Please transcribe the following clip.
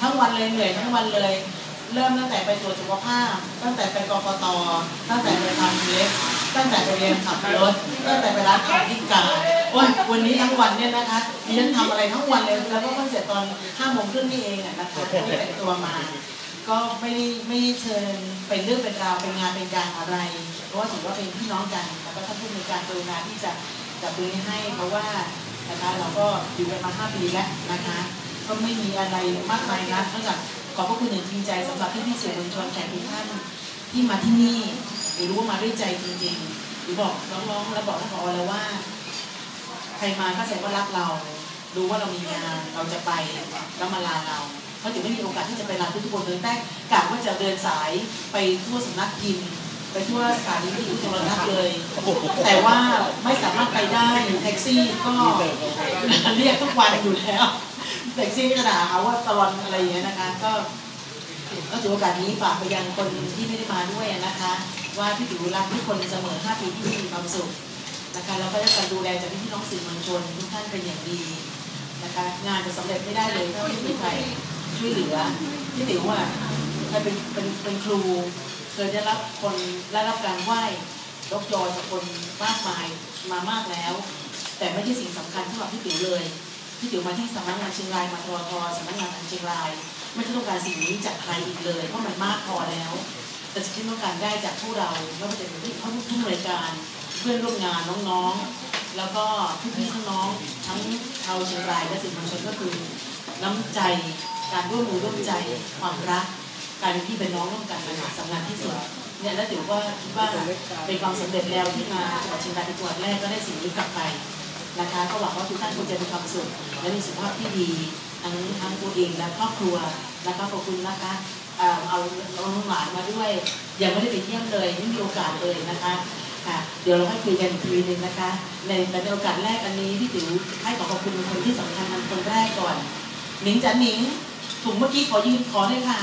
ทั้งวันเลยเหนื่อยทั้งวันเลย เริ่มตั้งแต่ไปตรวจสุขภาพ ตั้งแต่ไปกกตตั้งแต่ไปทำเล็บตั้งแต่ไปเรียนขับรถตั้งแต่ไปร้านขายพิการโอ้ยวันนี้ทั้งวันเนี่ยนะคะดิฉันทำอะไรทั้งวันเลยแล้วก็เพิ่งเสร็จตอนห้าโมงครึ่งนี่เองนะคะไม่แต่งตัวมา ก็ไม่ได้ไม่ได้เชิญเป็นเรื่องเป็นราวเป็นงานเป็นการอะไร เพราะว่าถือว่าเป็นพี่น้องกันแล้วก็ท่านผู้มีการกรุณาที่จะจับมือให้เพราะว่านะคะเราก็อยู่กันมาห้าปีแล้วนะคะ ก็ไม่มีอะไรมากมายนะนอกจากขอบพระคุณอย่างจริงใจสำหรับพี่พี่สื่อมวลชนแขกทุกท่านที่มาที่นี่หรือรู้ว่ามาด้วยใจจริงๆ หรือบอกน้องๆและบอกท่านผอแล้วว่า ใครมาก็แสดงว่ารักเรา รู้ว่าเรามีงานเราจะไปแล้วมาลาเราเพราะถึงไม่มีโอกาสที่จะไปลาทุกคนเลยแต่กะว่าจะเดินสายไปทั่วสำนักพิมพ์ไปทั่วสถานีวิทยุโทรทัศน์เลย แต่ว่าไม่สามารถไปได้แท็กซี่ก็เรียกทุกวันอยู่แล้ว แท็กซี่ก็จะด่าหาว่าตลอดอะไรอย่างเงี้ยนะคะ ก็ก็ถือโอกาสนี้ฝากไปยังคนที่ไม่ได้มาด้วยนะคะ ว่าพี่ติ๋วรักทุกคนเสมอ 5 ปีที่มีความสุขนะคะแล้วก็ได้การดูแลจากพี่น้องสื่อมวลชนทุกท่านเป็นอย่างดีนะคะงานจะสำเร็จไม่ได้เลยถ้าไม่มีใครช่วยเหลือพี่ติ๋วอะเคยเป็นเป็นเป็นครูเคยได้รับคนได้รับการไหว้ยกยอจากคนมากมายมามากแล้ว แต่ไม่ใช่สิ่งสำคัญสำหรับพี่ติ๋วเลย พี่ติ๋ยวมาที่สำนักงานเชียงรายมาทรทสำนักงานทางเชียงราย ไม่ต้องการสิ่งนี้จากใครอีกเลยเพราะมันมากพอแล้ว แต่สิ่งที่ต้องการได้จากผู้เราไม่ว่าจะเป็นที่ผู้ผู้บริการ เพื่อนร่วมงานน้องๆ แล้วก็พี่ๆน้องๆทั้งชาวเชียงรายและสื่อมวลชนก็คือน้ำใจการร่วมมือร่วมใจความรักการเป็นพี่เป็นน้องร่วมกันมันสำคัญที่สุดเนี่ยแล้วเดี๋ยวว่าคิดว่าเป็นความสำเร็จแล้วที่มาจังหวัดเชียงรายเป็นจังหวัดแรกก็ได้สิ่งนี้กลับไป นะคะก็หวังว่าทุกท่านคงจะมีความสุขและมีสุขภาพที่ดี ทั้งทั้งตัวเองและครอบครัวนะคะขอบคุณนะคะเอ่อเอาน้องหลานมาด้วยยังไม่ได้ไปเยี่ยมเลยไม่มีโอกาสเลยนะคะค่ะเดี๋ยวเราให้คุยกันอีกทีหนึงนะคะ ในในโอกาสแรกอันนี้พี่ติ๋วให้ขอขอบคุณคนที่สำคัญคนแรกก่อนหนิงจ๋าหนิงถุงเมื่อกี้ขอยืนขอเลยค่ะ